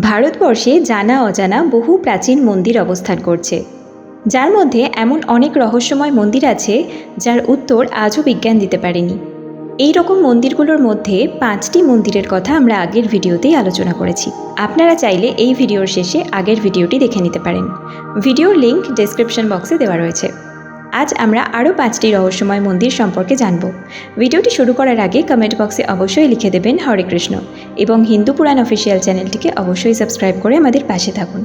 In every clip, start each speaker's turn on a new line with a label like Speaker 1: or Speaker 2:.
Speaker 1: ভারতবর্ষে জানা অজানা বহু প্রাচীন মন্দির অবস্থান করছে। যার মধ্যে এমন অনেক রহস্যময় মন্দির আছে, যার উত্তর আজও বিজ্ঞান দিতে পারেনি। এই রকম মন্দিরগুলোর মধ্যে পাঁচটি মন্দিরের কথা আমরা আগের ভিডিওতেই আলোচনা করেছি। আপনারা চাইলে এই ভিডিওর শেষে আগের ভিডিওটি দেখে নিতে পারেন। ভিডিওর লিংক ডেসক্রিপশন বক্সে দেওয়া রয়েছে। আজ আমরা আরও পাঁচটি রহস্যময় মন্দির সম্পর্কে জানব। ভিডিওটি শুরু করার আগে কমেন্ট বক্সে অবশ্যই লিখে দেবেন হরে কৃষ্ণ এবং হিন্দু পুরাণ অফিসিয়াল চ্যানেলটিকে অবশ্যই সাবস্ক্রাইব করে আমাদের পাশে থাকুন।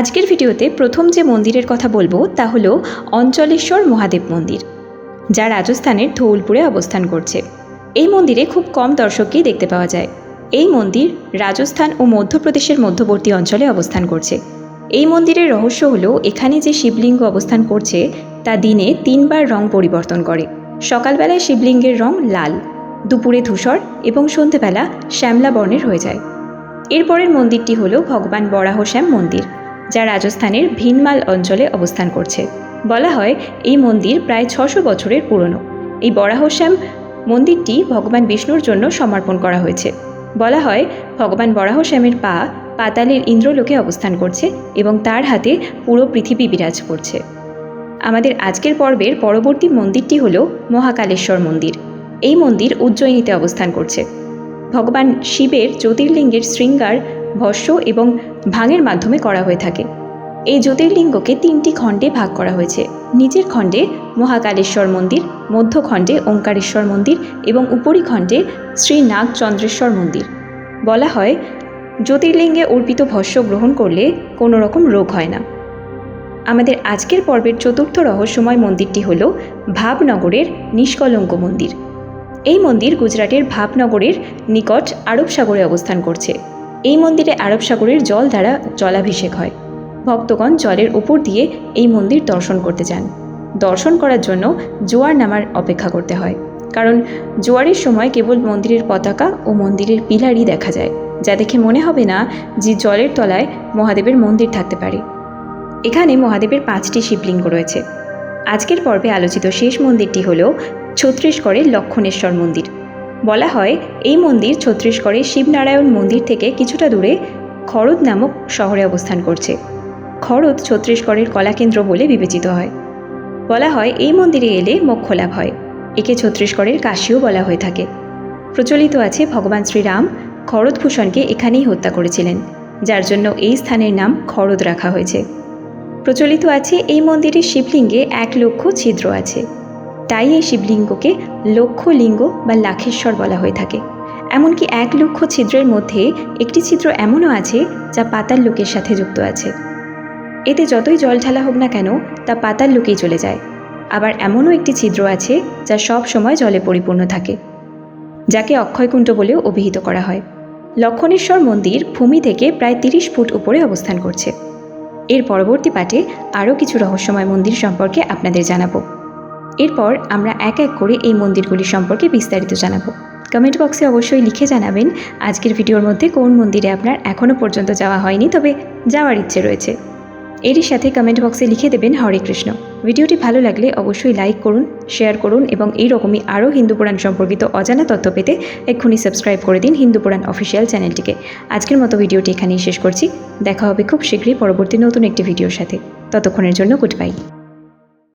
Speaker 1: আজকের ভিডিওতে প্রথম যে মন্দিরের কথা বলব তা হলো অঞ্চলেশ্বর মহাদেব মন্দির, যা রাজস্থানের ধৌলপুরে অবস্থান করছে। এই মন্দিরে খুব কম দর্শককেই দেখতে পাওয়া যায়। এই মন্দির রাজস্থান ও মধ্যপ্রদেশের মধ্যবর্তী অঞ্চলে অবস্থান করছে। এই মন্দিরের রহস্য হলো, এখানে যে শিবলিঙ্গ অবস্থান করছে তা দিনে তিনবার রং পরিবর্তন করে। সকালবেলায় শিবলিঙ্গের রং লাল, দুপুরে ধূসর এবং সন্ধেবেলা শ্যামলা বর্ণের হয়ে যায়। এরপরের মন্দিরটি হল ভগবান বরাহশ্যাম মন্দির, যা রাজস্থানের ভিনমাল অঞ্চলে অবস্থান করছে। বলা হয় এই মন্দির প্রায় ছশো বছরের পুরনো। এই বরাহশ্যাম মন্দিরটি ভগবান বিষ্ণুর জন্য সমর্পণ করা হয়েছে। বলা হয় ভগবান বরাহশ্যামের পা পাতালের ইন্দ্রলোকে অবস্থান করছে এবং তার হাতে পুরো পৃথিবী বিরাজ করছে। আমাদের আজকের পর্বের পরবর্তী মন্দিরটি হল মহাকালেশ্বর মন্দির। এই মন্দির উজ্জয়িনীতে অবস্থান করছে। ভগবান শিবের জ্যোতির্লিঙ্গের শৃঙ্গার ভস্য এবং ভাঙের মাধ্যমে করা হয়ে থাকে। এই জ্যোতির্লিঙ্গকে তিনটি খণ্ডে ভাগ করা হয়েছে। নিচের খণ্ডে মহাকালেশ্বর মন্দির মধ্যখণ্ডে ওঙ্কারেশ্বর মন্দির এবং উপরিখণ্ডে শ্রী নাগচন্দ্রেশ্বর মন্দির। বলা হয়, জ্যোতির্লিঙ্গে অর্পিত ভস্য গ্রহণ করলে কোনো রকম রোগ হয় না। আমাদের আজকের পর্বের চতুর্থ রহস্যময় মন্দিরটি হল ভাবনগরের নিষ্কলঙ্ক মন্দির। এই মন্দির গুজরাটের ভাবনগরের নিকট আরব সাগরে অবস্থান করছে। এই মন্দিরে আরব সাগরের জল দ্বারা জলাভিষেক হয়। ভক্তগণ জলের উপর দিয়ে এই মন্দির দর্শন করতে যান। দর্শন করার জন্য জোয়ার নামার অপেক্ষা করতে হয়। কারণ জোয়ারের সময় কেবল মন্দিরের পতাকা ও মন্দিরের পিলারই দেখা যায়, যা দেখে মনে হবে না যে জলের তলায় মহাদেবের মন্দির থাকতে পারে। এখানে মহাদেবের পাঁচটি শিবলিঙ্গ রয়েছে। আজকের পর্বে আলোচিত শেষ মন্দিরটি হল ছত্রিশগড়ের লক্ষণেশ্বর মন্দির। বলা হয়, এই মন্দির ছত্তিশগড়ের শিবনারায়ণ মন্দির থেকে কিছুটা দূরে খরদ নামক শহরে অবস্থান করছে। খরদ ছত্রিশগড়ের কলাকেন্দ্র বলে বিবেচিত হয়। বলা হয়, এই মন্দিরে এলে মোক্ষ লাভ হয়। একে ছত্রিশগড়ের কাশিও বলা হয়ে থাকে। প্রচলিত আছে ভগবান শ্রীরাম খরদভূষণকে এখানেই হত্যা করেছিলেন, যার জন্য এই স্থানের নাম খরদ রাখা হয়েছে। প্রচলিত আছে এই মন্দিরের শিবলিঙ্গে এক লক্ষ ছিদ্র আছে। তাই এই শিবলিঙ্গকে লক্ষ লিঙ্গ বা লাখেশ্বর বলা হয়ে থাকে। এমনকি এক লক্ষ ছিদ্রের মধ্যে একটি ছিদ্র এমনও আছে যা পাতাল লোকের সাথে যুক্ত আছে। এতে যতই জল ঢালা হোক না কেন, তা পাতাল লোকেই চলে যায়। আবার এমনও একটি ছিদ্র আছে যা সব সময় জলে পরিপূর্ণ থাকে, যাকে অক্ষয়কুণ্ড বলেও অভিহিত করা হয়। লক্ষণেশ্বর মন্দির ভূমি থেকে প্রায় তিরিশ ফুট উপরে অবস্থান করছে। এর পরবর্তী পাঠে আরও কিছু রহস্যময় মন্দির সম্পর্কে আপনাদের জানাব। এরপর আমরা এক এক করে এই মন্দিরগুলি সম্পর্কে বিস্তারিত জানাব। কমেন্ট বক্সে অবশ্যই লিখে জানাবেন, আজকের ভিডিওর মধ্যে কোন মন্দিরে আপনার এখনও পর্যন্ত যাওয়া হয়নি, তবে যাওয়ার ইচ্ছে রয়েছে। এরই সাথে কমেন্ট বক্সে লিখে দেবেন হরে কৃষ্ণ। ভিডিওটি ভালো লাগলে অবশ্যই লাইক করুন শেয়ার করুন এবং এইরকমই আরও হিন্দু পুরাণ সম্পর্কিত অজানা তথ্য পেতে এক্ষুনি সাবস্ক্রাইব করে দিন হিন্দু পুরাণ অফিসিয়াল চ্যানেলটিকে আজকের মতো ভিডিওটি এখানেই শেষ করছি। দেখা হবে খুব শীঘ্রই পরবর্তী নতুন একটি ভিডিওর সাথে। ততক্ষণের জন্য গুড বাই